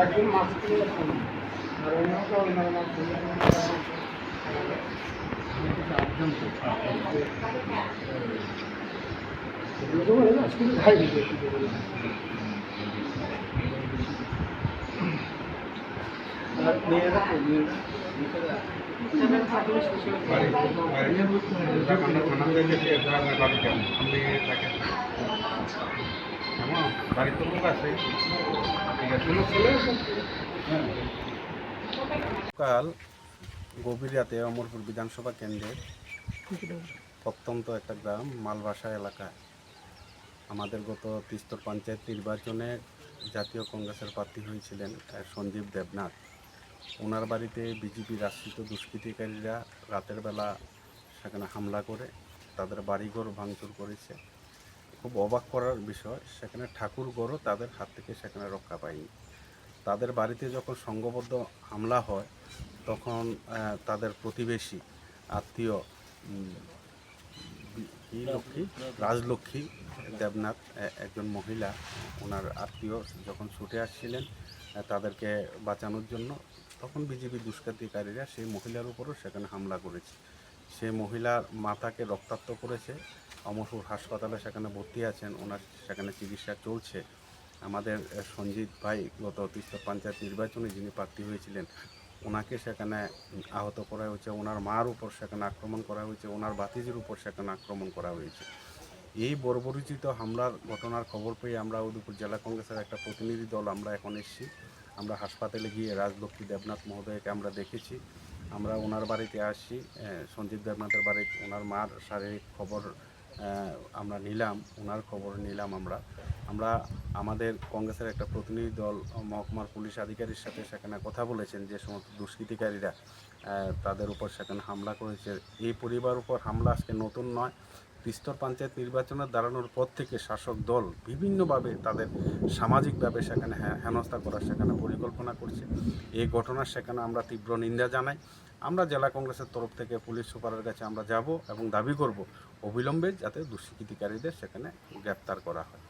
একজন মাছ কিনে আর অন্য কেউ অন্য খাই দিতে নিয়ে রাখো নিয়ে কাল গভীর রাতে অমরপুর বিধানসভা কেন্দ্রের প্রত্যন্ত একটা গ্রাম, মালবাসা এলাকায় আমাদের গত তিস্তর পঞ্চায়েত নির্বাচনে জাতীয় কংগ্রেসের প্রার্থী হয়েছিলেন সঞ্জীব দেবনাথ। ওনার বাড়িতে বিজেপির আশ্রিত দুষ্কৃতিকারীরা রাতের বেলা সেখানে হামলা করে, তাদের বাড়িঘর ভাঙচুর করেছে। খুব অবাক করার বিষয়, সেখানে ঠাকুরঘরও তাদের হাত থেকে সেখানে রক্ষা পায়নি। তাদের বাড়িতে যখন সংঘবদ্ধ হামলা হয়, তখন তাদের প্রতিবেশী, আত্মীয় লক্ষ্মী? রাজলক্ষ্মী দেবনাথ একজন মহিলা, ওনার আত্মীয় যখন ছুটে আসছিলেন তাদেরকে বাঁচানোর জন্য তখন বিজেপি দুষ্কৃতিকারীরা সেই মহিলার উপরও সেখানে হামলা করেছে। সেই মহিলার মাথাকে রক্তাক্ত করেছে। অমরপুর হাসপাতালে সেখানে ভর্তি আছেন। ওনার সেখানে চিকিৎসা চলছে। আমাদের সঞ্জিত ভাই গত তিস্তা পঞ্চায়েত নির্বাচনে যিনি প্রার্থী হয়েছিলেন, ওনাকে সেখানে আহত করা হয়েছে। ওনার মার উপর সেখানে আক্রমণ করা হয়েছে। ওনার বাতিজির উপর সেখানে আক্রমণ করা হয়েছে। এই বর্বরিচিত হামলার ঘটনার খবর পেয়ে আমরা উদয়পুর জেলা কংগ্রেসের একটা প্রতিনিধি দল, আমরা এখন এসেছি। আমরা হাসপাতালে গিয়ে রাজলক্ষ্মী দেবনাথ মহোদয়কে আমরা দেখেছি। আমরা ওনার বাড়িতে আহ, সঞ্জীব দেবনাথের বাড়িতে। ওনার মার শারীরিক খবর আমরা নিলাম ওনার খবর নিলাম আমরা। আমরা আমাদের কংগ্রেসের একটা প্রতিনিধি দল মহকুমার পুলিশ আধিকারির সাথে সেখানে কথা বলেছেন যে সমস্ত দুষ্কৃতিকারীরা তাদের উপর সেখানে হামলা করেছে। এই পরিবার উপর হামলা আজকে নতুন নয়। তিস্তর পঞ্চায়েত নির্বাচনে দাঁড়ানোর পর থেকে শাসক দল বিভিন্নভাবে তাদের সামাজিকভাবে সেখানে হেনস্থা করার সেখানে পরিকল্পনা করছে। এই ঘটনার সেখানে আমরা তীব্র নিন্দা জানাই। আমরা জেলা কংগ্রেসের তরফ থেকে পুলিশ সুপারের কাছে আমরা যাব এবং দাবি করব, অবিলম্বে যাতে দুষ্কৃতিকারীদের সেখানে গ্রেপ্তার করা হয়।